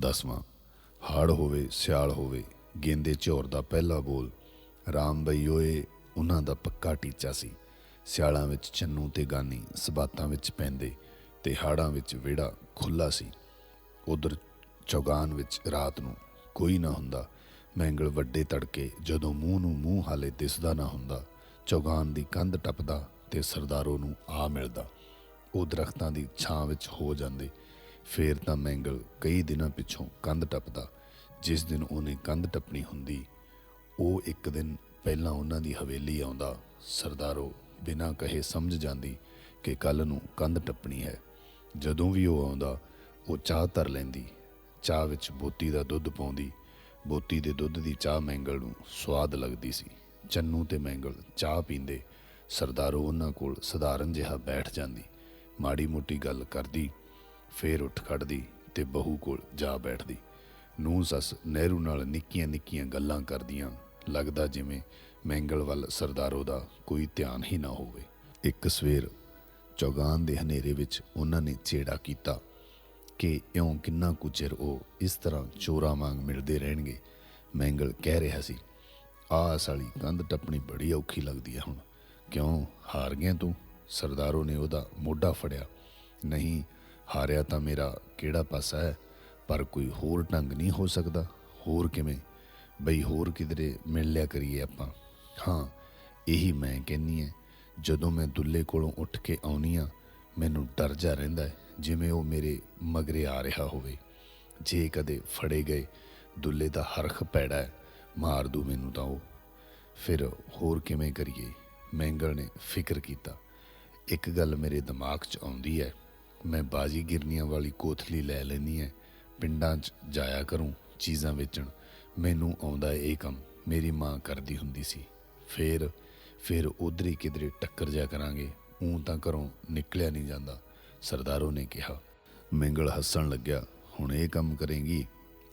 ਦਸਵਾਂ, ਹਾੜ ਹੋਵੇ, ਸਿਆਲ ਹੋਵੇ, ਗੇਂਦੇ ਝੋਰ ਦਾ ਪਹਿਲਾ ਬੋਲ, ਰਾਮ ਬਈ ਓਏ, ਉਹਨਾਂ ਦਾ ਪੱਕਾ ਟੀਚਾ ਸੀ। ਸਿਆਲਾਂ ਵਿੱਚ ਚੰਨੂ ਤੇ ਗਾਨੀ, ਸਬਾਤਾਂ ਵਿੱਚ ਪੈਂਦੇ ਤੇ ਹਾੜਾਂ ਵਿੱਚ ਵਿਹੜਾ ਖੁੱਲਾ ਸੀ। ਉਧਰ ਚੌਗਾਨ ਵਿੱਚ ਰਾਤ ਨੂੰ ਕੋਈ ਨਾ ਹੁੰਦਾ। ਮੈਂਗਲ ਵੱਡੇ ਤੜਕੇ ਜਦੋਂ ਮੂੰਹ ਨੂੰ ਮੂੰਹ ਹਾਲੇ ਦਿਸਦਾ ਨਾ ਹੁੰਦਾ, ਚੌਗਾਨ ਦੀ ਕੰਧ ਟੱਪਦਾ ਤੇ ਸਰਦਾਰੋ ਨੂੰ ਆ ਮਿਲਦਾ। ਉਹ ਦਰਖਤਾਂ ਦੀ ਛਾਂ ਵਿੱਚ ਹੋ ਜਾਂਦੇ। ਫੇਰ ਤਾਂ ਮੈਂਗਲ ਕਈ ਦਿਨਾਂ ਪਿੱਛੋਂ ਕੰਧ ਟੱਪਦਾ, ਜਿਸ ਦਿਨ ਉਹਨੇ ਕੰਧ ਟੱਪਣੀ ਹੁੰਦੀ, ਉਹ ਇੱਕ ਦਿਨ ਪਹਿਲਾਂ ਉਹਨਾਂ ਦੀ ਹਵੇਲੀ ਆਉਂਦਾ, ਸਰਦਾਰੋ, ਬਿਨਾਂ ਕਹੇ ਸਮਝ ਜਾਂਦੀ ਕਿ ਕੱਲ ਨੂੰ ਕੰਧ ਟੱਪਣੀ ਹੈ। ਜਦੋਂ ਵੀ ਉਹ ਆਉਂਦਾ, ਉਹ ਚਾਹ ਧਰ ਲੈਂਦੀ, ਚਾਹ ਵਿੱਚ ਬੋਤੀ ਦਾ ਦੁੱਧ ਪਾਉਂਦੀ, ਬੋਤੀ ਦੇ ਦੁੱਧ ਦੀ ਚਾਹ ਮੈਂਗਲ ਨੂੰ ਸਵਾਦ ਲੱਗਦੀ ਸੀ। ਚੰਨੂ ਤੇ ਮੈਂਗਲ ਚਾਹ ਪੀਂਦੇ, ਸਰਦਾਰੋ ਉਹਨਾਂ ਕੋਲ ਸਧਾਰਨ ਜਿਹਾ ਬੈਠ ਜਾਂਦੀ, ਮਾੜੀ ਮੋਟੀ ਗੱਲ ਕਰਦੀ ਫੇਰ ਉੱਠ ਖੜਦੀ ਤੇ ਬਹੂ ਕੋਲ ਜਾ ਬੈਠਦੀ। ਨੂੰ ਸੱਸ ਨਹਿਰੂ ਨਾਲ ਨਿੱਕੀਆਂ ਨਿੱਕੀਆਂ ਗੱਲਾਂ ਕਰਦੀਆਂ। ਲੱਗਦਾ ਜਿਵੇਂ ਮੈਂਗਲ ਵੱਲ ਸਰਦਾਰੋ ਦਾ ਕੋਈ ਧਿਆਨ ਹੀ ਨਾ ਹੋਵੇ। ਇੱਕ ਸਵੇਰ ਚੌਗਾਨ ਦੇ ਹਨੇਰੇ ਵਿੱਚ ਉਹਨਾਂ ਨੇ ਛੇੜਾ ਕੀਤਾ ਕਿ ਇਉਂ ਕਿੰਨਾ ਕੁ ਚਿਰ ਉਹ ਇਸ ਤਰ੍ਹਾਂ ਚੋਰਾਂ ਵਾਂਗ ਮਿਲਦੇ ਰਹਿਣਗੇ। ਮੈਂਗਲ ਕਹਿ ਰਿਹਾ ਸੀ, ਆਹ ਸਾਲੀ ਕੰਧ ਟੱਪਣੀ ਬੜੀ ਔਖੀ ਲੱਗਦੀ ਹੈ ਹੁਣ। ਕਿਉਂ ਹਾਰ ਗਿਆ ਤੂੰ? ਸਰਦਾਰੋ ਨੇ ਉਹਦਾ ਮੋਢਾ ਫੜਿਆ। ਨਹੀਂ ਹਾਰਿਆ ਤਾਂ ਮੇਰਾ ਕਿਹੜਾ ਪਾਸਾ ਹੈ? ਪਰ ਕੋਈ ਹੋਰ ਢੰਗ ਨਹੀਂ ਹੋ ਸਕਦਾ। ਹੋਰ ਕਿਵੇਂ? ਬਈ ਹੋਰ ਕਿਧਰੇ ਮਿਲ ਲਿਆ ਕਰੀਏ ਆਪਾਂ। ਹਾਂ, ਇਹੀ ਮੈਂ ਕਹਿੰਨੀ ਹੈ, ਜਦੋਂ ਮੈਂ ਦੁੱਲੇ ਕੋਲੋਂ ਉੱਠ ਕੇ ਆਉਣੀ ਆ ਮੈਨੂੰ ਡਰ ਜਾ ਰਹਿੰਦਾ ਹੈ, ਜਿਵੇਂ ਉਹ ਮੇਰੇ ਮਗਰੇ ਆ ਰਿਹਾ ਹੋਵੇ। ਜੇ ਕਦੇ ਫੜੇ ਗਏ, ਦੁੱਲੇ ਦਾ ਹਰਖ ਪੈੜਾ ਹੈ, ਮਾਰ ਦੂ ਮੈਨੂੰ ਤਾਂ ਉਹ। ਫਿਰ ਹੋਰ ਕਿਵੇਂ ਕਰੀਏ? ਮੈਂਗਲ ਨੇ ਫਿਕਰ ਕੀਤਾ। ਇੱਕ ਗੱਲ ਮੇਰੇ ਦਿਮਾਗ 'ਚ ਆਉਂਦੀ ਹੈ ਮੈਂ ਬਾਜੀ ਗਿਰਨੀਆਂ ਵਾਲੀ ਕੋਥਲੀ ਲੈ ਲੈਣੀ ਹੈ ਪਿੰਡਾਂ 'ਚ ਜਾਇਆ ਕਰੂੰ, ਚੀਜ਼ਾਂ ਵੇਚਣ। ਮੈਨੂੰ ਆਉਂਦਾ ਇਹ ਕੰਮ। ਮੇਰੀ ਮਾਂ ਕਰਦੀ ਹੁੰਦੀ ਸੀ। ਫੇਰ, ਫਿਰ ਉਧਰ ਹੀ ਕਿਧਰੇ ਟੱਕਰ ਜਾ ਕਰਾਂਗੇ। ਉਂ ਤਾਂ ਘਰੋਂ ਨਿਕਲਿਆ ਨਹੀਂ ਜਾਂਦਾ, ਸਰਦਾਰੋ ਨੇ ਕਿਹਾ। ਮੈਂਗਲ ਹੱਸਣ ਲੱਗਿਆ, ਹੁਣ ਇਹ ਕੰਮ ਕਰੇਂਗੀ?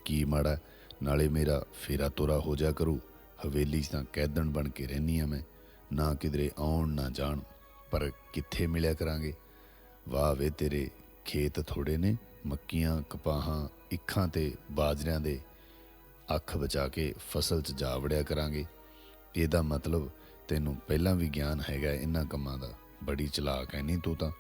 ਕੀ ਮਾੜਾ? ਨਾਲੇ ਮੇਰਾ ਫੇਰਾ ਤੋਰਾ ਹੋ ਜਾ ਕਰੂ। ਹਵੇਲੀ 'ਚ ਤਾਂ ਕੈਦਣ ਬਣ ਕੇ ਰਹਿਨੀ ਆ ਮੈਂ। ਨਾ ਕਿਧਰੇ ਆਉਣ, ਨਾ ਜਾਣ। ਪਰ ਕਿੱਥੇ ਮਿਲਿਆ ਕਰਾਂਗੇ? ਵਾਹ ਵੇ ਤੇਰੇ ਖੇਤ ਥੋੜੇ ਨੇ, ਮੱਕੀਆਂ, ਕਪਾਹਾਂ, ਇੱਖਾਂ ਤੇ ਬਾਜਰਿਆਂ ਦੇ ਅੱਖ ਬਚਾ ਕੇ ਫਸਲ 'ਚ ਜਾ ਵੜਿਆ ਕਰਾਂਗੇ। ਇਹਦਾ ਮਤਲਬ ਤੈਨੂੰ ਪਹਿਲਾਂ ਵੀ ਗਿਆਨ ਹੈਗਾ ਇਹਨਾਂ ਕੰਮਾਂ ਦਾ। ਬੜੀ ਚਲਾਕ ਹੈ ਨਹੀਂ ਤੂੰ ਤਾਂ।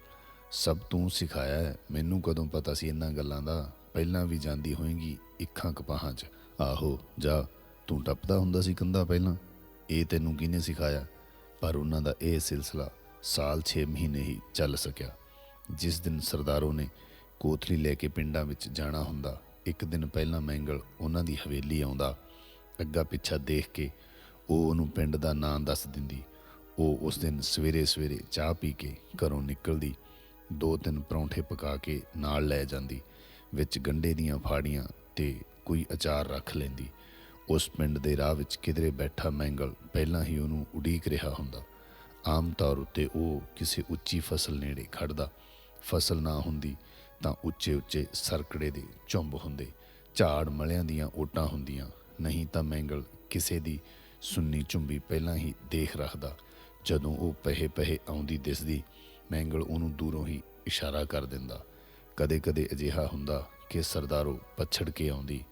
ਸਭ ਤੂੰ ਸਿਖਾਇਆ ਮੈਨੂੰ ਕਦੋਂ ਪਤਾ ਸੀ ਇਹਨਾਂ ਗੱਲਾਂ ਦਾ? ਪਹਿਲਾਂ ਵੀ ਜਾਂਦੀ ਹੋਏਗੀ ਇੱਖਾਂ, ਕਪਾਹਾਂ 'ਚ। ਆਹੋ, ਜਾ, ਤੂੰ ਟੱਪਦਾ ਹੁੰਦਾ ਸੀ ਕੰਦਾ ਪਹਿਲਾਂ। ਇਹ ਤੈਨੂੰ ਕਿਹਨੇ ਸਿਖਾਇਆ? ਪਰ ਉਹਨਾਂ ਦਾ ਇਹ ਸਿਲਸਿਲਾ ਸਾਲ 6 ਮਹੀਨੇ ਹੀ ਚੱਲ ਸਕਿਆ। ਜਿਸ ਦਿਨ ਸਰਦਾਰੋ ਨੇ ਕੋਥਲੀ ਲੈ ਕੇ ਪਿੰਡਾਂ ਵਿੱਚ ਜਾਣਾ ਹੁੰਦਾ, ਇੱਕ ਦਿਨ ਪਹਿਲਾਂ ਮੈਂਗਲ ਉਹਨਾਂ ਦੀ ਹਵੇਲੀ ਆਉਂਦਾ। ਅੱਗਾ ਪਿੱਛਾ ਦੇਖ ਕੇ ਉਹ ਉਹਨੂੰ ਪਿੰਡ ਦਾ ਨਾਂ ਦੱਸ ਦਿੰਦੀ। ਉਹ ਉਸ ਦਿਨ ਸਵੇਰੇ ਸਵੇਰੇ ਚਾਹ ਪੀ ਕੇ ਘਰੋਂ ਨਿਕਲਦੀ। ਦੋ ਤਿੰਨ ਪਰੌਂਠੇ ਪਕਾ ਕੇ ਨਾਲ ਲੈ ਜਾਂਦੀ। ਵਿੱਚ ਗੰਡੇ ਦੀਆਂ ਫਾੜੀਆਂ ਤੇ ਕੋਈ ਅਚਾਰ ਰੱਖ ਲੈਂਦੀ। ਉਸ ਪਿੰਡ ਦੇ ਰਾਹ ਵਿੱਚ ਕਿਧਰੇ ਬੈਠਾ ਮੈਂਗਲ ਪਹਿਲਾਂ ਹੀ ਉਹਨੂੰ ਉਡੀਕ ਰਿਹਾ ਹੁੰਦਾ। ਆਮ ਤੌਰ ਉੱਤੇ ਉਹ ਕਿਸੇ ਉੱਚੀ ਫਸਲ ਨੇੜੇ ਖੜਦਾ। ਫਸਲ ਨਾ ਹੁੰਦੀ ਤਾਂ ਉੱਚੇ ਉੱਚੇ ਸਰਕੜੇ ਦੇ ਝੁੰਬ ਹੁੰਦੇ। ਝਾੜ ਮਲਿਆਂ ਦੀਆਂ ਓਟਾਂ ਹੁੰਦੀਆਂ। ਨਹੀਂ ਤਾਂ ਮੈਂਗਲ ਕਿਸੇ ਦੀ ਸੁੰਨੀ ਚੁੰਬੀ ਪਹਿਲਾਂ ਹੀ ਦੇਖ ਰੱਖਦਾ। ਜਦੋਂ ਉਹ ਪਹੇ ਪਹੇ ਆਉਂਦੀ ਦਿਸਦੀ ਮੈਂਗਲ ਉਹਨੂੰ ਦੂਰੋਂ ਹੀ ਇਸ਼ਾਰਾ ਕਰ ਦਿੰਦਾ। ਕਦੇ-ਕਦੇ ਅਜਿਹਾ ਹੁੰਦਾ ਕਿ ਸਰਦਾਰੋ ਪਛੜ ਕੇ ਆਉਂਦੀ।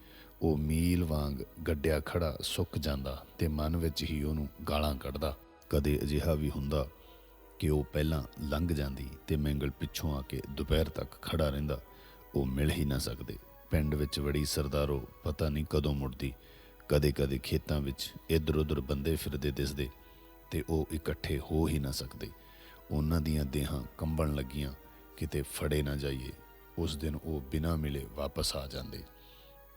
ਉਹ ਮੀਲ ਵਾਂਗ ਗੱਡਿਆ ਖੜਾ ਸੁੱਕ ਜਾਂਦਾ ਤੇ ਮਨ ਵਿੱਚ ਹੀ ਉਹਨੂੰ ਗਾਲਾਂ ਕੱਢਦਾ। ਕਦੇ ਅਜਿਹਾ ਵੀ ਹੁੰਦਾ ਕਿ ਉਹ ਪਹਿਲਾਂ ਲੰਘ ਜਾਂਦੀ ਤੇ ਮੈਂਗਲ ਪਿੱਛੋਂ ਆ ਕੇ ਦੁਪਹਿਰ ਤੱਕ ਖੜਾ ਰਹਿੰਦਾ। ਉਹ ਮਿਲ ਹੀ ਨਾ ਸਕਦੇ। ਪਿੰਡ ਵਿੱਚ ਵੜੀ ਸਰਦਾਰੋ ਪਤਾ ਨਹੀਂ ਕਦੋਂ ਮੁੜਦੀ। ਕਦੇ-ਕਦੇ ਖੇਤਾਂ ਵਿੱਚ ਇੱਧਰ-ਉੱਧਰ ਬੰਦੇ ਫਿਰਦੇ ਦਿਸਦੇ ਤੇ ਉਹ ਇਕੱਠੇ ਹੋ ਹੀ ਨਾ ਸਕਦੇ। ਉਹਨਾਂ ਦੀਆਂ ਦੇਹਾਂ ਕੰਬਣ ਲੱਗੀਆਂ, ਕਿਤੇ ਫੜੇ ਨਾ ਜਾਈਏ। ਉਸ ਦਿਨ ਉਹ ਬਿਨਾਂ ਮਿਲੇ ਵਾਪਸ ਆ ਜਾਂਦੇ।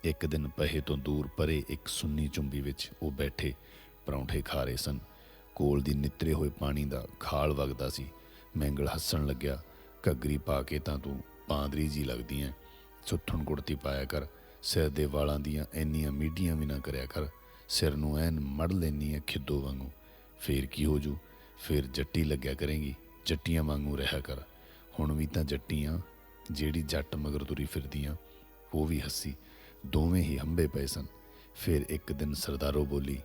ਇੱਕ ਦਿਨ ਪਹੇ ਤੋਂ ਦੂਰ ਪਰੇ ਇੱਕ ਸੁੰਨੀ ਚੁੰਬੀ ਵਿੱਚ ਉਹ ਬੈਠੇ ਪਰੌਂਠੇ ਖਾ ਰਹੇ ਸਨ। ਕੋਲ ਦੀ ਨਿੱਤਰੇ ਹੋਏ ਪਾਣੀ ਦਾ ਖਾਲ ਵਗਦਾ ਸੀ। ਮੈਂਗਲ ਹੱਸਣ ਲੱਗਿਆ, ਘੱਗਰੀ ਪਾ ਕੇ ਤਾਂ ਤੂੰ ਪਾਂਦਰੀ ਜੀ ਲੱਗਦੀ ਐ। ਸੁੱਥਣ ਕੁੜਤੀ ਪਾਇਆ ਕਰ, ਸਿਰ ਦੇ ਵਾਲਾਂ ਦੀਆਂ ਇੰਨੀਆਂ ਮੀਡੀਆਂ ਵੀ ਨਾ ਕਰਿਆ ਕਰ, ਸਿਰ ਨੂੰ ਐਨ ਮੜ ਲੈਨੀ ਐ ਖਿੱਦੋ ਵਾਂਗੂ। ਫੇਰ ਕੀ ਹੋ ਜੂ? ਫੇਰ ਜੱਟੀ ਲੱਗਿਆ ਕਰੇਗੀ, ਜੱਟੀਆਂ ਵਾਂਗੂ ਰਹਿਆ ਕਰ। ਹੁਣ ਵੀ ਤਾਂ ਜੱਟੀਆਂ, ਜਿਹੜੀ ਜੱਟ ਮਗਰ ਤੁਰੀ ਫਿਰਦੀਆਂ, ਉਹ ਵੀ ਹੱਸੀ, ਦੋਵੇਂ ਹੀ ਹੰਬੇ ਪਏ ਸਨ। ਫਿਰ ਇੱਕ ਦਿਨ ਸਰਦਾਰੋ ਬੋਲੀ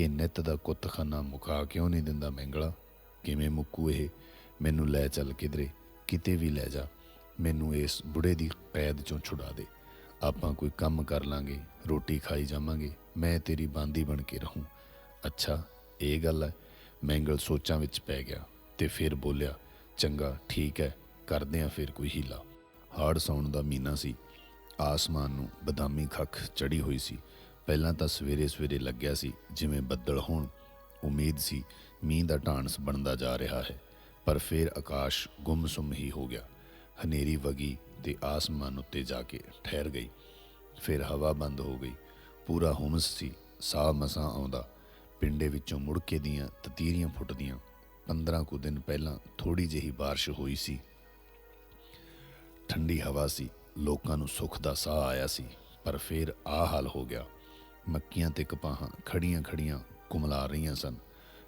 ਇਹ ਨਿੱਤ ਦਾ ਕੁੱਤਖਾਨਾ ਮੁਕਾ ਕਿਉਂ ਨਹੀਂ ਦਿੰਦਾ ਮੈਂਗਲਾ ਕਿਵੇਂ ਮੁੱਕੂ ਇਹ? ਮੈਨੂੰ ਲੈ ਚੱਲ ਕਿਧਰੇ, ਕਿਤੇ ਵੀ ਲੈ ਜਾ। ਮੈਨੂੰ ਇਸ ਬੁੜੇ ਦੀ ਕੈਦ ਚੋਂ ਛੁਡਾ ਦੇ। ਆਪਾਂ ਕੋਈ ਕੰਮ ਕਰ ਲਾਂਗੇ, ਰੋਟੀ ਖਾਈ ਜਾਵਾਂਗੇ। ਮੈਂ ਤੇਰੀ ਬਾਂਦੀ ਬਣ ਕੇ ਰਹੂੰ। ਅੱਛਾ, ਇਹ ਗੱਲ ਹੈ। ਮੈਂਗਲ ਸੋਚਾਂ ਵਿੱਚ ਪੈ ਗਿਆ ਤੇ ਫਿਰ ਬੋਲਿਆ, ਚੰਗਾ, ਠੀਕ ਹੈ, ਕਰਦੇ ਆ ਫਿਰ ਕੋਈ ਹੀਲਾ। ਹਾੜ ਸੌਣ ਦਾ ਮਹੀਨਾ ਸੀ। ਆਸਮਾਨ ਨੂੰ ਬਦਾਮੀ ਖੱਖ ਚੜੀ ਹੋਈ ਸੀ। ਪਹਿਲਾਂ ਤਾਂ ਸਵੇਰੇ ਸਵੇਰੇ ਲੱਗਿਆ ਸੀ, ਜਿਵੇਂ ਬੱਦਲ ਹੋਣ। ਉਮੀਦ ਸੀ ਮੀਂਹ ਦਾ ਢਾਂਸ ਬਣਦਾ ਜਾ ਰਿਹਾ ਹੈ, ਪਰ ਫਿਰ ਆਕਾਸ਼ ਗੁੰਮਸੁਮ ਹੀ ਹੋ ਗਿਆ। ਹਨੇਰੀ ਵਗੀ ਤੇ ਆਸਮਾਨ ਉੱਤੇ ਜਾ ਕੇ ਠਹਿਰ ਗਈ। ਫਿਰ ਹਵਾ ਬੰਦ ਹੋ ਗਈ। ਪੂਰਾ ਹੁਮਸ ਸੀ, ਸਾਹ ਮਸਾਂ ਆਉਂਦਾ। ਪਿੰਡੇ ਵਿੱਚੋਂ ਮੁੜਕੇ ਦੀਆਂ ਤਤੀਰੀਆਂ ਫੁੱਟਦੀਆਂ। 15 ਕੁ ਦਿਨ ਪਹਿਲਾਂ ਥੋੜੀ ਜਿਹੀ ਬਾਰਿਸ਼ ਹੋਈ ਸੀ। ਠੰਡੀ ਹਵਾ ਸੀ, ਲੋਕਾਂ ਨੂੰ ਸੁੱਖ ਦਾ ਸਾਹ ਆਇਆ ਸੀ, ਪਰ ਫਿਰ ਆ ਹਾਲ ਹੋ ਗਿਆ। ਮੱਕੀਆਂ ਤੇ ਕਪਾਹਾਂ ਖੜੀਆਂ ਖੜੀਆਂ ਕੁਮਲਾ ਰਹੀਆਂ ਸਨ।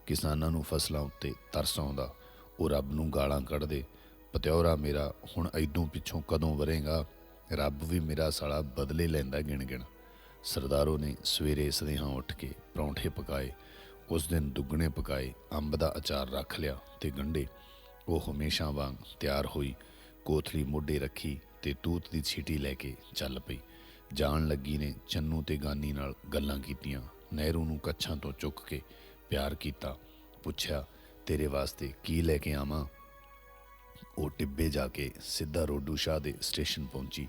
ਕਿਸਾਨਾਂ ਨੂੰ ਫਸਲਾਂ ਉੱਤੇ ਤਰਸ ਆਉਂਦਾ। ਉਹ ਰੱਬ ਨੂੰ ਗਾਲਾਂ ਕੱਢਦੇ। ਪਤਿਉਰਾ ਮੇਰਾ, ਹੁਣ ਐਦੋਂ ਪਿੱਛੋਂ ਕਦੋਂ ਵਰੇਗਾ? ਰੱਬ ਵੀ ਮੇਰਾ ਸਾਲਾ ਬਦਲੇ ਲੈਂਦਾ ਗਿਣ ਗਿਣ। ਸਰਦਾਰੋ ਨੇ ਸਵੇਰੇ ਸਦੇਹਾਂ ਉੱਠ ਕੇ ਪਰੌਂਠੇ ਪਕਾਏ। ਉਸ ਦਿਨ ਦੁੱਗਣੇ ਪਕਾਏ, ਅੰਬ ਦਾ ਅਚਾਰ ਰੱਖ ਲਿਆ ਤੇ ਗੰਡੇ ਉਹ ਹਮੇਸ਼ਾ ਵਾਂਗ ਤਿਆਰ ਹੋਈ ਕੋਥਲੀ ਮੋਢੇ ਰੱਖੀ ਤੇ ਤੂਤ ਦੀ ਛੀਟੀ ਲੈ ਕੇ ਚੱਲ ਪਈ। ਜਾਣ ਲੱਗੀ ਨੇ ਚੰਨੂ ਤੇ ਗਾਨੀ ਨਾਲ ਗੱਲਾਂ ਕੀਤੀਆਂ। ਨਹਿਰੂ ਨੂੰ ਕੱਛਾਂ ਤੋਂ ਚੁੱਕ ਕੇ ਪਿਆਰ ਕੀਤਾ। ਪੁੱਛਿਆ, ਤੇਰੇ ਵਾਸਤੇ ਕੀ ਲੈ ਕੇ ਆਵਾਂ? ਉਹ ਟਿੱਬੇ ਜਾ ਕੇ ਸਿੱਧਾ ਰੋਡੂ ਸ਼ਾਹ ਦੇ ਸਟੇਸ਼ਨ ਪਹੁੰਚੀ।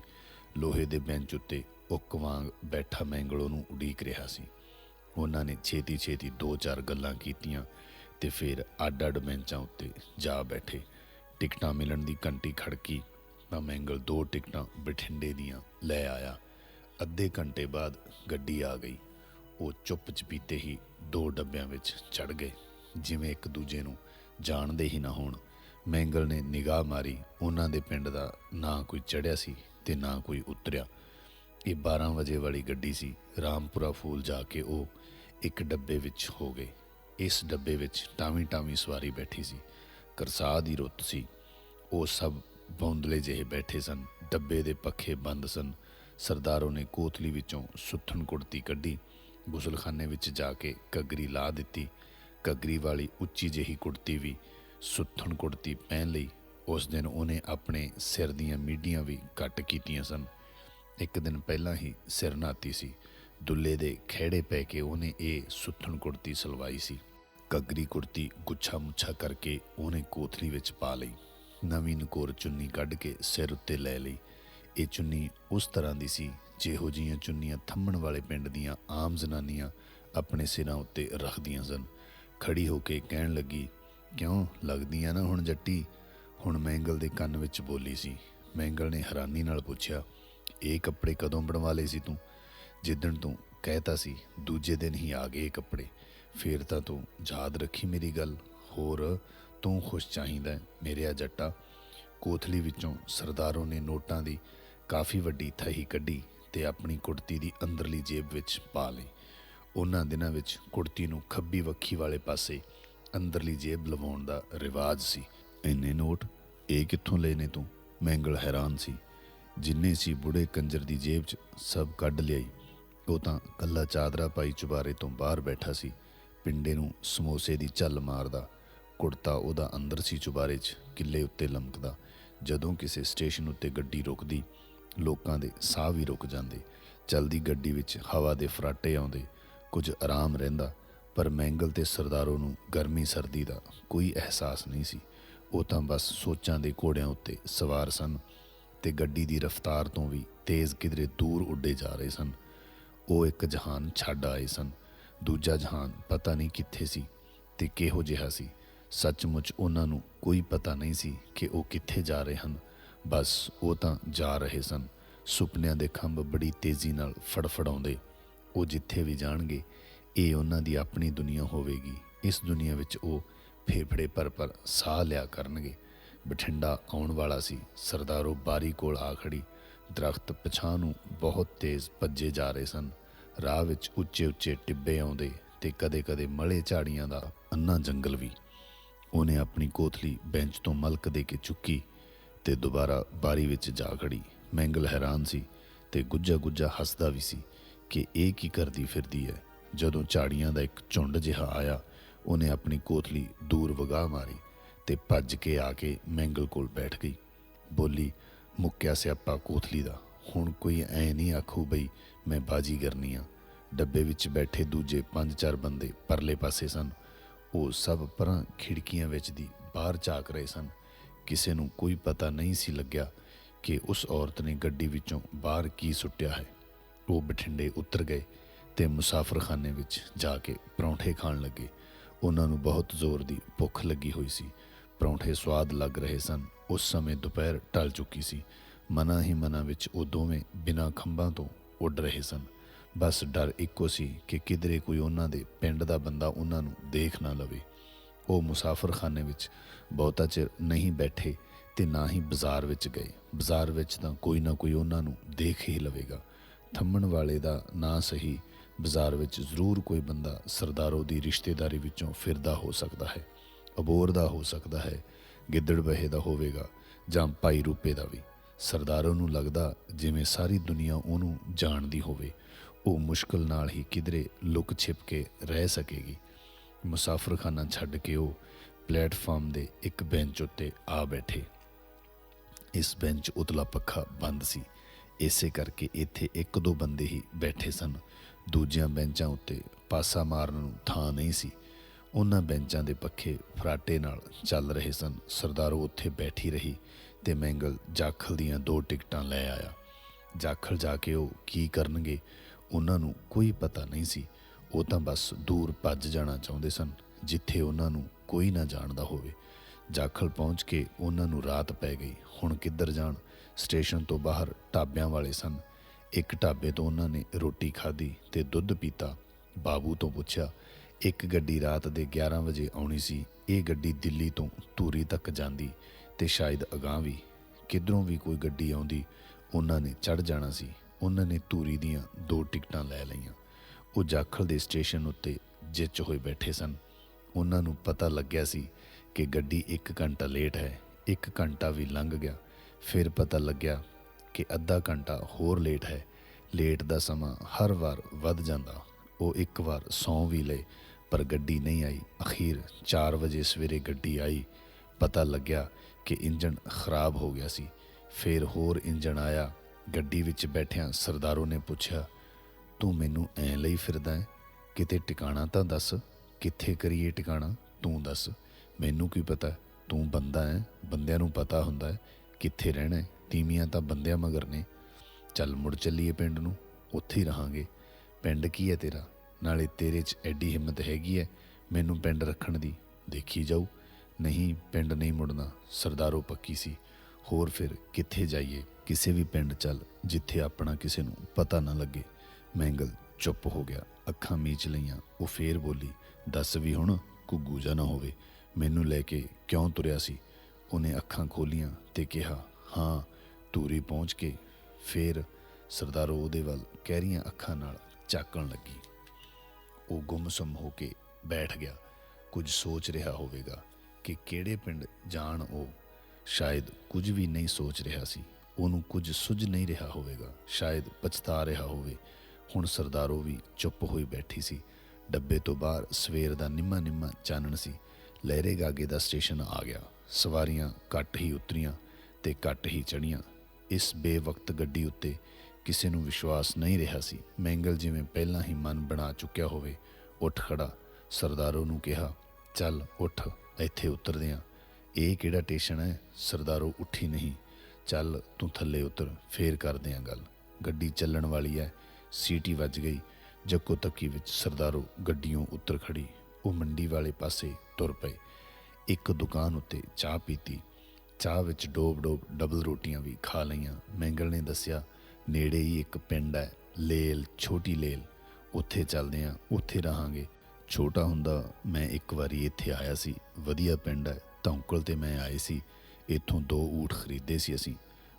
ਲੋਹੇ ਦੇ ਬੈਂਚ ਉੱਤੇ ਉੱਕ ਵਾਂਗ ਬੈਠਾ ਮੈਂਗਲੋ ਨੂੰ ਉਡੀਕ ਰਿਹਾ ਸੀ। ਉਹਨਾਂ ਨੇ ਛੇਤੀ ਛੇਤੀ ਦੋ ਚਾਰ ਗੱਲਾਂ ਕੀਤੀਆਂ ਤੇ ਫਿਰ ਅੱਡ-ਅੱਡ ਬੈਂਚਾਂ ਉੱਤੇ ਜਾ ਬੈਠੇ। ਟਿਕਟਾਂ ਮਿਲਣ ਦੀ ਘੰਟੀ ਖੜਕੀ ਤਾਂ ਮੈਂਗਲ ਦੋ ਟਿਕਟਾਂ ਬਠਿੰਡੇ ਦੀਆਂ ਲੈ ਆਇਆ। ਅੱਧੇ ਘੰਟੇ ਬਾਅਦ ਗੱਡੀ ਆ ਗਈ। ਉਹ ਚੁੱਪ ਚਪੀਤੇ ਹੀ ਦੋ ਡੱਬਿਆਂ ਵਿੱਚ ਚੜ ਗਏ। ਜਿਵੇਂ ਇੱਕ ਦੂਜੇ ਨੂੰ ਜਾਣਦੇ ਹੀ ਨਾ ਹੋਣ। ਮੈਂਗਲ ਨੇ ਨਿਗਾਹ ਮਾਰੀ। ਉਹਨਾਂ ਦੇ ਪਿੰਡ ਦਾ ਨਾ ਕੋਈ ਚੜਿਆ ਸੀ ਤੇ ਨਾ ਕੋਈ ਉਤਰਿਆ। ਇਹ 12 ਵਜੇ ਵਾਲੀ ਗੱਡੀ ਸੀ। ਰਾਮਪੁਰਾ ਫੂਲ ਜਾ ਕੇ ਉਹ ਇੱਕ ਡੱਬੇ ਵਿੱਚ ਹੋ ਗਏ। ਇਸ ਡੱਬੇ ਵਿੱਚ ਟਾਵੀਂ ਟਾਵੀਂ ਸਵਾਰੀ ਬੈਠੀ ਸੀ। ਕਰਸਾਹ ਦੀ ਰੁੱਤ ਸੀ। ਉਹ ਸਭ ਬੌਂਦਲੇ ਜਿਹੇ ਬੈਠੇ ਸਨ। ਡੱਬੇ ਦੇ ਪੱਖੇ ਬੰਦ ਸਨ। ਸਰਦਾਰੋਂ ਨੇ ਕੋਥਲੀ ਵਿੱਚੋਂ ਸੁੱਥਣ ਕੁੜਤੀ ਕੱਢੀ, ਗੁਸਲਖਾਨੇ ਵਿੱਚ ਜਾ ਕੇ ਕਗਰੀ ਲਾ ਦਿੱਤੀ। ਕਗਰੀ ਵਾਲੀ ਉੱਚੀ ਜਿਹੀ ਕੁੜਤੀ ਵੀ ਸੁੱਥਣ ਕੁੜਤੀ ਪਹਿਨ ਲਈ। ਉਸ ਦਿਨ ਉਹਨੇ ਆਪਣੇ ਸਿਰ ਦੀਆਂ ਮੀਡੀਆਂ ਵੀ ਕੱਟ ਕੀਤੀਆਂ ਸਨ। ਇੱਕ ਦਿਨ ਪਹਿਲਾਂ ਹੀ ਸਿਰ ਨਾਤੀ ਸੀ। ਦੁੱਲੇ ਦੇ ਖੇੜੇ ਪੈ ਕੇ ਉਹਨੇ ਇਹ ਸੁੱਥਣ ਕੁੜਤੀ ਸਲਵਾਈ ਸੀ। ਕਗਰੀ ਕੁੜਤੀ ਗੁੱਛਾ ਮੁੱਛਾ ਕਰਕੇ ਉਹਨੇ ਕੋਥਲੀ ਵਿੱਚ ਪਾ ਲਈ। ਨਵੀਂ ਨਕੋਰ ਚੁੰਨੀ ਕੱਢ ਕੇ ਸਿਰ ਉੱਤੇ ਲੈ ਲਈ। ਇਹ ਚੁੰਨੀ ਉਸ ਤਰ੍ਹਾਂ ਦੀ ਸੀ ਜਿਹੋ ਜੀਆਂ ਚੁੰਨੀਆਂ ਥੰਮਣ ਵਾਲੇ ਪਿੰਡ ਦੀਆਂ ਆਮ ਜ਼ਨਾਨੀਆਂ ਆਪਣੇ ਸਿਰਾਂ ਉੱਤੇ ਰੱਖਦੀਆਂ ਸਨ। ਖੜੀ ਹੋ ਕੇ ਕਹਿਣ ਲੱਗੀ ਕਿਉਂ? ਲੱਗਦੀਆਂ ਨਾ ਹੁਣ ਜੱਟੀ? ਹੁਣ ਮੈਂਗਲ ਦੇ ਕੰਨ ਵਿੱਚ ਬੋਲੀ ਸੀ। ਮੈਂਗਲ ਨੇ ਹੈਰਾਨੀ ਨਾਲ ਪੁੱਛਿਆ ਇਹ ਕੱਪੜੇ ਕਦੋਂ ਬਣਵਾ ਲਏ ਸੀ ਤੂੰ? ਜਿੱਦਣ ਤੂੰ ਕਹਿਤਾ ਸੀ ਦੂਜੇ ਦਿਨ ਹੀ ਆ ਗਏ ਇਹ ਕੱਪੜੇ। ਫੇਰ ਤਾਂ ਤੂੰ ਯਾਦ ਰੱਖੀ ਮੇਰੀ ਗੱਲ। ਹੋਰ ਤੂੰ ਖੁਸ਼ ਚਾਹੀਦਾ ਹੈ, ਮੇਰਿਆ ਜੱਟਾ। ਕੋਥਲੀ ਵਿੱਚੋਂ ਸਰਦਾਰੋਂ ਨੇ ਨੋਟਾਂ ਦੀ ਕਾਫੀ ਵੱਡੀ ਥਹੀ ਕੱਢੀ ਤੇ ਆਪਣੀ ਕੁੜਤੀ ਦੀ ਅੰਦਰਲੀ ਜੇਬ ਵਿੱਚ ਪਾ ਲਈ। ਉਹਨਾਂ ਦਿਨਾਂ ਵਿੱਚ ਕੁੜਤੀ ਨੂੰ ਖੱਬੀ ਵੱਖੀ ਵਾਲੇ ਪਾਸੇ ਅੰਦਰਲੀ ਜੇਬ ਲਵਾਉਣ ਦਾ ਰਿਵਾਜ ਸੀ। ਇੰਨੇ ਨੋਟ? ਇਹ ਕਿੱਥੋਂ ਲਏ ਨੇ ਤੂੰ? ਮੈਂਗਲ ਹੈਰਾਨ ਸੀ। ਜਿੰਨੇ ਸੀ ਬੁੜੇ ਕੰਜਰ ਦੀ ਜੇਬ 'ਚ, ਸਭ ਕੱਢ ਲਿਆਈ। ਉਹ ਤਾਂ ਕੱਲਾ ਚਾਦਰਾ ਪਾਈ ਚੁਬਾਰੇ ਤੋਂ ਬਾਹਰ ਬੈਠਾ ਸੀ, ਪਿੰਡੇ ਨੂੰ ਸਮੋਸੇ ਦੀ ਝੱਲ ਮਾਰਦਾ। ਕੁੜਤਾ ਉਹਦਾ ਅੰਦਰ ਸੀ ਚੁਬਾਰੇ 'ਚ, ਕਿੱਲੇ ਉੱਤੇ ਲਮਕਦਾ। ਜਦੋਂ ਕਿਸੇ ਸਟੇਸ਼ਨ ਉੱਤੇ ਗੱਡੀ ਰੁਕਦੀ ਲੋਕਾਂ ਦੇ ਸਾਹ ਵੀ ਰੁਕ ਜਾਂਦੇ। ਚਲਦੀ ਗੱਡੀ ਵਿੱਚ ਹਵਾ ਦੇ ਫਰਾਟੇ ਆਉਂਦੇ। ਕੁਝ ਆਰਾਮ ਰਹਿੰਦਾ, ਪਰ ਮੈਂਗਲ ਤੇ ਸਰਦਾਰੋਂ ਨੂੰ ਗਰਮੀ ਸਰਦੀ ਦਾ ਕੋਈ ਅਹਿਸਾਸ ਨਹੀਂ ਸੀ। ਉਹ ਤਾਂ ਬਸ ਸੋਚਾਂ ਦੇ ਘੋੜਿਆਂ ਉੱਤੇ ਸਵਾਰ ਸਨ ਤੇ ਗੱਡੀ ਦੀ ਰਫ਼ਤਾਰ ਤੋਂ ਵੀ ਤੇਜ਼ ਕਿਧਰੇ ਦੂਰ ਉੱਡੇ ਜਾ ਰਹੇ ਸਨ। ਉਹ ਇੱਕ ਜਹਾਨ ਛੱਡ ਆਏ ਸਨ। ਦੂਜਾ ਜਹਾਨ ਪਤਾ ਨਹੀਂ ਕਿੱਥੇ ਸੀ ਤੇ ਕਿਹੋ ਜਿਹਾ ਸੀ। ਸੱਚਮੁੱਚ ਉਹਨਾਂ ਨੂੰ ਕੋਈ ਪਤਾ ਨਹੀਂ ਸੀ ਕਿ ਉਹ ਕਿੱਥੇ ਜਾ ਰਹੇ ਹਨ। ਬਸ ਉਹ ਤਾਂ ਜਾ ਰਹੇ ਸਨ। ਸੁਪਨਿਆਂ ਦੇ ਖੰਭ ਬੜੀ ਤੇਜ਼ੀ ਨਾਲ ਫੜਫੜਾਉਂਦੇ। ਉਹ ਜਿੱਥੇ ਵੀ ਜਾਣਗੇ, ਇਹ ਉਹਨਾਂ ਦੀ ਆਪਣੀ ਦੁਨੀਆ ਹੋਵੇਗੀ। ਇਸ ਦੁਨੀਆ ਵਿੱਚ ਉਹ ਫੇਫੜੇ ਪਰ ਪਰ ਸਾਹ ਲਿਆ ਕਰਨਗੇ। ਬਠਿੰਡਾ ਆਉਣ ਵਾਲਾ ਸੀ। ਸਰਦਾਰੋ ਬਾਰੀ ਕੋਲ ਆ ਖੜੀ। ਦਰਖਤ ਪਛਾਂ ਨੂੰ ਬਹੁਤ ਤੇਜ਼ ਭੱਜੇ ਜਾ ਰਹੇ ਸਨ। ਰਾਹ ਵਿੱਚ ਉੱਚੇ ਉੱਚੇ ਟਿੱਬੇ ਆਉਂਦੇ ਤੇ ਕਦੇ-ਕਦੇ ਮਲੇ ਝਾੜੀਆਂ ਦਾ ਅੰਨਾ ਜੰਗਲ ਵੀ। ਉਹਨੇ ਆਪਣੀ ਕੋਥਲੀ ਬੈਂਚ ਤੋਂ ਮਲਕ ਦੇ ਕੇ ਚੁੱਕੀ। ਤੇ ਦੁਬਾਰਾ ਬਾਰੀ ਵਿੱਚ ਜਾ ਖੜੀ। ਮੈਂਗਲ ਹੈਰਾਨ ਸੀ ਤੇ ਗੁੱਜਾ ਗੁੱਜਾ ਹੱਸਦਾ ਵੀ ਸੀ ਕਿ ਇਹ ਕੀ ਕਰਦੀ ਫਿਰਦੀ ਹੈ ਜਦੋਂ ਝਾੜੀਆਂ ਦਾ ਇੱਕ ਝੁੰਡ ਜਿਹਾ ਆਇਆ, ਉਹਨੇ ਆਪਣੀ ਕੋਥਲੀ ਦੂਰ ਵਗਾ ਮਾਰੀ ਤੇ ਭੱਜ ਕੇ ਆ ਕੇ ਮੈਂਗਲ ਕੋਲ ਬੈਠ ਗਈ। ਬੋਲੀ, ਮੁੱਕਿਆ ਸਿਆਪਾ ਕੋਥਲੀ ਦਾ। ਹੁਣ ਕੋਈ ਐ ਨਹੀਂ ਆਖੂ ਬਈ ਮੈਂ ਬਾਜੀ ਕਰਨੀ ਆ। ਡੱਬੇ ਵਿੱਚ ਬੈਠੇ ਦੂਜੇ ਪੰਜ ਚਾਰ ਬੰਦੇ ਪਰਲੇ ਪਾਸੇ ਸਨ। ਉਹ ਸਭ ਪਰਾਂ ਖਿੜਕੀਆਂ ਵਿੱਚ ਦੀ ਬਾਹਰ ਝਾਕ ਰਹੇ ਸਨ। ਕਿਸੇ ਨੂੰ ਕੋਈ ਪਤਾ ਨਹੀਂ ਸੀ ਲੱਗਿਆ ਕਿ ਉਸ ਔਰਤ ਨੇ ਗੱਡੀ ਵਿੱਚੋਂ ਬਾਹਰ ਕੀ ਸੁੱਟਿਆ ਹੈ। ਉਹ ਬਠਿੰਡੇ ਉਤਰ ਗਏ ਤੇ ਮੁਸਾਫਰਖਾਨੇ ਵਿੱਚ ਜਾ ਕੇ ਪਰੌਂਠੇ ਖਾਣ ਲੱਗੇ। ਉਹਨਾਂ ਨੂੰ ਬਹੁਤ ਜ਼ੋਰ ਦੀ ਭੁੱਖ ਲੱਗੀ ਹੋਈ ਸੀ। ਪਰੌਂਠੇ ਸਵਾਦ ਲੱਗ ਰਹੇ ਸਨ। ਉਸ ਸਮੇਂ ਦੁਪਹਿਰ ਢਲ ਚੁੱਕੀ ਸੀ। ਮਨਾਂ ਹੀ ਮਨਾਂ ਵਿੱਚ ਉਹ ਦੋਵੇਂ ਬਿਨਾਂ ਖੰਭਾਂ ਤੋਂ ਉੱਡ ਰਹੇ ਸਨ। ਬਸ ਡਰ ਇੱਕੋ ਸੀ ਕਿ ਕਿਧਰੇ ਕੋਈ ਉਹਨਾਂ ਦੇ ਪਿੰਡ ਦਾ ਬੰਦਾ ਉਹਨਾਂ ਨੂੰ ਦੇਖ ਨਾ ਲਵੇ। ਉਹ ਮੁਸਾਫਰਖਾਨੇ ਵਿੱਚ ਬਹੁਤਾ ਚਿਰ ਨਹੀਂ ਬੈਠੇ ਤੇ ਨਾ ਹੀ ਬਾਜ਼ਾਰ ਵਿੱਚ ਗਏ। ਬਾਜ਼ਾਰ ਵਿੱਚ ਤਾਂ ਕੋਈ ਨਾ ਕੋਈ ਉਹਨਾਂ ਨੂੰ ਦੇਖ ਹੀ ਲਵੇਗਾ। ਥੰਮਣ ਵਾਲੇ ਦਾ ਨਾ ਸਹੀ ਬਾਜ਼ਾਰ ਵਿੱਚ ਜ਼ਰੂਰ ਕੋਈ ਬੰਦਾ ਸਰਦਾਰੋ ਦੀ ਰਿਸ਼ਤੇਦਾਰੀ ਵਿੱਚੋਂ ਫਿਰਦਾ ਹੋ ਸਕਦਾ ਹੈ, ਅਬੋਰ ਦਾ ਹੋ ਸਕਦਾ ਹੈ, ਗਿੱਦੜ ਬਹੇ ਦਾ ਹੋਵੇਗਾ ਜਾਂ ਭਾਈ ਰੂਪੇ ਦਾ ਵੀ। ਸਰਦਾਰੋ ਨੂੰ ਲੱਗਦਾ ਜਿਵੇਂ ਸਾਰੀ ਦੁਨੀਆ ਉਹਨੂੰ ਜਾਣਦੀ ਹੋਵੇ, ਉਹ ਮੁਸ਼ਕਲ ਨਾਲ ਹੀ ਕਿਧਰੇ ਲੁਕ ਛਿਪ ਕੇ ਰਹਿ ਸਕੇਗੀ। ਮੁਸਾਫਰਖਾਨਾ ਛੱਡ ਕੇ ਉਹ ਪਲੇਟਫਾਰਮ ਦੇ ਇੱਕ ਬੈਂਚ ਉੱਤੇ ਆ ਬੈਠੇ। ਇਸ ਬੈਂਚ ਉਤਲਾ ਪੱਖਾ ਬੰਦ ਸੀ। ਇਸੇ ਕਰਕੇ ਇੱਥੇ ਇੱਕ ਦੋ ਬੰਦੇ ਹੀ ਬੈਠੇ ਸਨ। ਦੂਜਿਆਂ ਬੈਂਚਾਂ ਉੱਤੇ ਪਾਸਾ ਮਾਰਨ ਨੂੰ ਥਾਂ ਨਹੀਂ ਸੀ। ਉਹਨਾਂ ਬੈਂਚਾਂ ਦੇ ਪੱਖੇ ਫਰਾਟੇ ਨਾਲ ਚੱਲ ਰਹੇ ਸਨ। ਸਰਦਾਰੋ ਉੱਥੇ ਬੈਠੀ ਰਹੀ ਤੇ ਮੈਂਗਲ ਜਾਖਲ ਦੀਆਂ ਦੋ ਟਿਕਟਾਂ ਲੈ ਆਇਆ। ਜਾਖਲ ਜਾ ਕੇ ਉਹ ਕੀ ਕਰਨਗੇ, ਉਹਨਾਂ ਨੂੰ ਕੋਈ ਪਤਾ ਨਹੀਂ ਸੀ। ਉਹ ਤਾਂ ਬਸ ਦੂਰ ਭੱਜ ਜਾਣਾ ਚਾਹੁੰਦੇ ਸਨ, ਜਿੱਥੇ ਉਹਨਾਂ ਨੂੰ ਕੋਈ ਨਾ ਜਾਣਦਾ ਹੋਵੇ। ਜਾਖਲ ਪਹੁੰਚ ਕੇ ਉਹਨਾਂ ਨੂੰ ਰਾਤ ਪੈ ਗਈ। ਹੁਣ ਕਿੱਧਰ ਜਾਣ? ਸਟੇਸ਼ਨ ਤੋਂ ਬਾਹਰ ਢਾਬਿਆਂ ਵਾਲੇ ਸਨ। ਇੱਕ ਢਾਬੇ ਤੋਂ ਉਹਨਾਂ ਨੇ ਰੋਟੀ ਖਾਧੀ ਤੇ ਦੁੱਧ ਪੀਤਾ। ਬਾਬੂ ਤੋਂ ਪੁੱਛਿਆ, ਇੱਕ ਗੱਡੀ ਰਾਤ ਦੇ 11 ਵਜੇ ਆਉਣੀ ਸੀ। ਇਹ ਗੱਡੀ ਦਿੱਲੀ ਤੋਂ ਧੂਰੀ ਤੱਕ ਜਾਂਦੀ ਤੇ ਸ਼ਾਇਦ ਅਗਾਂਹ ਵੀ। ਕਿਧਰੋਂ ਵੀ ਕੋਈ ਗੱਡੀ ਆਉਂਦੀ, ਉਹਨਾਂ ਨੇ ਚੜ ਜਾਣਾ ਸੀ। ਉਹਨਾਂ ਨੇ ਧੂਰੀ ਦੀਆਂ ਦੋ ਟਿਕਟਾਂ ਲੈ ਲਈਆਂ। ਉਹ ਜਾਖਲ ਦੇ ਸਟੇਸ਼ਨ ਉੱਤੇ ਜਿੱਚ ਹੋਏ ਬੈਠੇ ਸਨ। ਉਹਨਾਂ ਨੂੰ ਪਤਾ ਲੱਗਿਆ ਸੀ ਕਿ ਗੱਡੀ 1 ਘੰਟਾ ਲੇਟ ਹੈ 1 ਘੰਟਾ ਵੀ ਲੰਘ ਗਿਆ। ਫਿਰ ਪਤਾ ਲੱਗਿਆ ਕਿ ਅੱਧਾ ਘੰਟਾ ਹੋਰ ਲੇਟ ਹੈ। ਲੇਟ ਦਾ ਸਮਾਂ ਹਰ ਵਾਰ ਵੱਧ ਜਾਂਦਾ। ਉਹ ਇੱਕ ਵਾਰ ਸੌਂ ਵੀ ਲਏ, ਪਰ ਗੱਡੀ ਨਹੀਂ ਆਈ। ਅਖੀਰ 4 ਵਜੇ ਸਵੇਰੇ ਗੱਡੀ ਆਈ। ਪਤਾ ਲੱਗਿਆ ਕਿ ਇੰਜਣ ਖਰਾਬ ਹੋ ਗਿਆ ਸੀ। ਫਿਰ ਹੋਰ ਇੰਜਣ ਆਇਆ। ਗੱਡੀ ਵਿੱਚ ਬੈਠਿਆਂ ਸਰਦਾਰੋ ਨੇ ਪੁੱਛਿਆ ਤੂੰ ਮੈਨੂੰ ਐ ਲਈ ਫਿਰਦਾ ਹੈ, ਕਿਤੇ ਟਿਕਾਣਾ ਤਾਂ ਦੱਸ। ਕਿੱਥੇ ਕਰੀਏ ਟਿਕਾਣਾ? ਤੂੰ ਦੱਸ। ਮੈਨੂੰ ਕੀ ਪਤਾ? ਤੂੰ ਬੰਦਾ ਹੈ, ਬੰਦਿਆਂ ਨੂੰ ਪਤਾ ਹੁੰਦਾ ਹੈ ਕਿੱਥੇ ਰਹਿਣਾ ਹੈ। ਤੀਮੀਆਂ ਤਾਂ ਬੰਦਿਆਂ ਮਗਰ ਨੇ। ਚੱਲ ਮੁੜ ਚੱਲੀਏ ਪਿੰਡ ਨੂੰ। ਉੱਥੇ ਹੀ ਰਹਾਂਗੇ। ਪਿੰਡ ਕੀ ਹੈ ਤੇਰਾ? ਨਾਲੇ ਤੇਰੇ 'ਚ ਐਡੀ ਹਿੰਮਤ ਹੈਗੀ ਹੈ ਮੈਨੂੰ ਪਿੰਡ ਰੱਖਣ ਦੀ। ਦੇਖੀ ਜਾਊ। ਨਹੀਂ, ਪਿੰਡ ਨਹੀਂ ਮੁੜਨਾ। ਸਰਦਾਰੋ ਪੱਕੀ ਸੀ। ਹੋਰ ਫਿਰ ਕਿੱਥੇ ਜਾਈਏ? ਕਿਸੇ ਵੀ ਪਿੰਡ ਚੱਲ, ਜਿੱਥੇ ਆਪਣਾ ਕਿਸੇ ਨੂੰ ਪਤਾ ਨਾ ਲੱਗੇ। ਮੈਂਗਲ ਚੁੱਪ ਹੋ ਗਿਆ। ਅੱਖਾਂ ਮੀਚ ਲਈਆਂ। ਉਹ ਫੇਰ ਬੋਲੀ, ਦੱਸ ਵੀ ਹੁਣ ਕੁੱਗੂ ਜਾ ਨਾ ਹੋਵੇ। ਮੈਨੂੰ ਲੈ ਕੇ ਕਿਉਂ ਤੁਰਿਆ ਸੀ? ਉਹਨੇ ਅੱਖਾਂ ਖੋਲੀਆਂ ਤੇ ਕਿਹਾ, ਹਾਂ, ਧੂਰੀ ਪਹੁੰਚ ਕੇ। ਫੇਰ ਸਰਦਾਰੋ ਉਹਦੇ ਵੱਲ ਕਹਿਰੀਆਂ ਅੱਖਾਂ ਨਾਲ ਝਾਕਣ ਲੱਗੀ। ਉਹ ਗੁੰਮਸਮ ਹੋ ਕੇ ਬੈਠ ਗਿਆ। ਕੁਝ ਸੋਚ ਰਿਹਾ ਹੋਵੇਗਾ ਕਿ ਕਿਹੜੇ ਪਿੰਡ ਜਾਣ ਉਹ। ਸ਼ਾਇਦ ਕੁਝ ਵੀ ਨਹੀਂ ਸੋਚ ਰਿਹਾ ਸੀ। ਉਹਨੂੰ ਕੁਝ ਸੁਝ ਨਹੀਂ ਰਿਹਾ ਹੋਵੇਗਾ। ਸ਼ਾਇਦ ਪਛਤਾ ਰਿਹਾ ਹੋਵੇ। ਹੁਣ ਸਰਦਾਰੋ ਵੀ ਚੁੱਪ ਹੋਈ ਬੈਠੀ ਸੀ। ਡੱਬੇ ਤੋਂ ਬਾਹਰ ਸਵੇਰ ਦਾ ਨਿੰਮਾ ਨਿੰਮਾ ਚਾਨਣ ਸੀ। ਲਹਿਰੇ ਗਾਗੇ ਦਾ ਸਟੇਸ਼ਨ ਆ ਗਿਆ। ਸਵਾਰੀਆਂ ਘੱਟ ਹੀ ਉਤਰੀਆਂ ਤੇ ਘੱਟ ਹੀ ਚੜੀਆਂ ਇਸ ਬੇਵਕਤ ਗੱਡੀ ਉੱਤੇ ਕਿਸੇ ਨੂੰ ਵਿਸ਼ਵਾਸ ਨਹੀਂ ਰਿਹਾ ਸੀ। ਮੈਂਗਲ ਜਿਵੇਂ ਪਹਿਲਾਂ ਹੀ ਮਨ ਬਣਾ ਚੁੱਕਿਆ ਹੋਵੇ, ਉੱਠ ਖੜਾ। ਸਰਦਾਰੋ ਨੂੰ ਕਿਹਾ, ਚੱਲ ਉੱਠ, ਇੱਥੇ ਉਤਰਦੇ ਆਂ। ਇਹ ਕਿਹੜਾ ਸਟੇਸ਼ਨ ਹੈ? ਸਰਦਾਰੋ ਉੱਠੀ ਨਹੀਂ। ਚੱਲ ਤੂੰ ਥੱਲੇ ਉਤਰ, ਫੇਰ ਕਰਦੇ ਆਂ ਗੱਲ। ਗੱਡੀ ਚੱਲਣ ਵਾਲੀ ਹੈ। ਸੀਟੀ ਵੱਜ ਗਈ। ਜੱਕੋ ਤੱਕੀ ਵਿੱਚ ਸਰਦਾਰੋ ਗੱਡੀਆਂ ਉੱਤਰ ਖੜੀ ਉਹ ਮੰਡੀ ਵਾਲੇ ਪਾਸੇ ਤੁਰ ਪਏ। ਇੱਕ ਦੁਕਾਨ ਉੱਤੇ ਚਾਹ ਪੀਤੀ। ਚਾਹ ਵਿੱਚ ਡੋਬ ਡੋਬ ਡਬਲ ਰੋਟੀਆਂ ਵੀ ਖਾ ਲਈਆਂ। ਮੈਂਗਲ ਨੇ ਦੱਸਿਆ, ਨੇੜੇ ਹੀ ਇੱਕ ਪਿੰਡ ਹੈ, ਲੇਲ, ਛੋਟੀ ਲੇਲ। ਉੱਥੇ ਚੱਲਦੇ ਆਂ, ਉੱਥੇ ਰਹਾਂਗੇ। ਛੋਟਾ ਹੁੰਦਾ ਮੈਂ ਇੱਕ ਵਾਰੀ ਇੱਥੇ ਆਇਆ ਸੀ। ਵਧੀਆ ਪਿੰਡ ਹੈ ਧੌਂਕਲ ਤੇ ਮੈਂ ਆਏ ਸੀ। ਇੱਥੋਂ ਦੋ ਊਠ ਖਰੀਦੇ ਸੀ ਅਸੀਂ।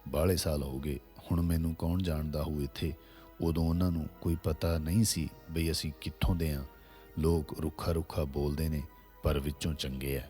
ਬਾਹਲੇ ਸਾਲ ਹੋ ਗਏ, ਹੁਣ ਮੈਨੂੰ ਕੌਣ ਜਾਣਦਾ ਹੋਊ ਇੱਥੇ? ਉਦੋਂ ਉਹਨਾਂ ਨੂੰ ਕੋਈ ਪਤਾ ਨਹੀਂ ਸੀ ਬਈ ਅਸੀਂ ਕਿੱਥੋਂ ਦੇ ਆਂ। ਲੋਕ ਰੁੱਖਾ ਰੁੱਖਾ ਬੋਲਦੇ ਨੇ, ਪਰ ਵਿੱਚੋਂ ਚੰਗੇ ਆ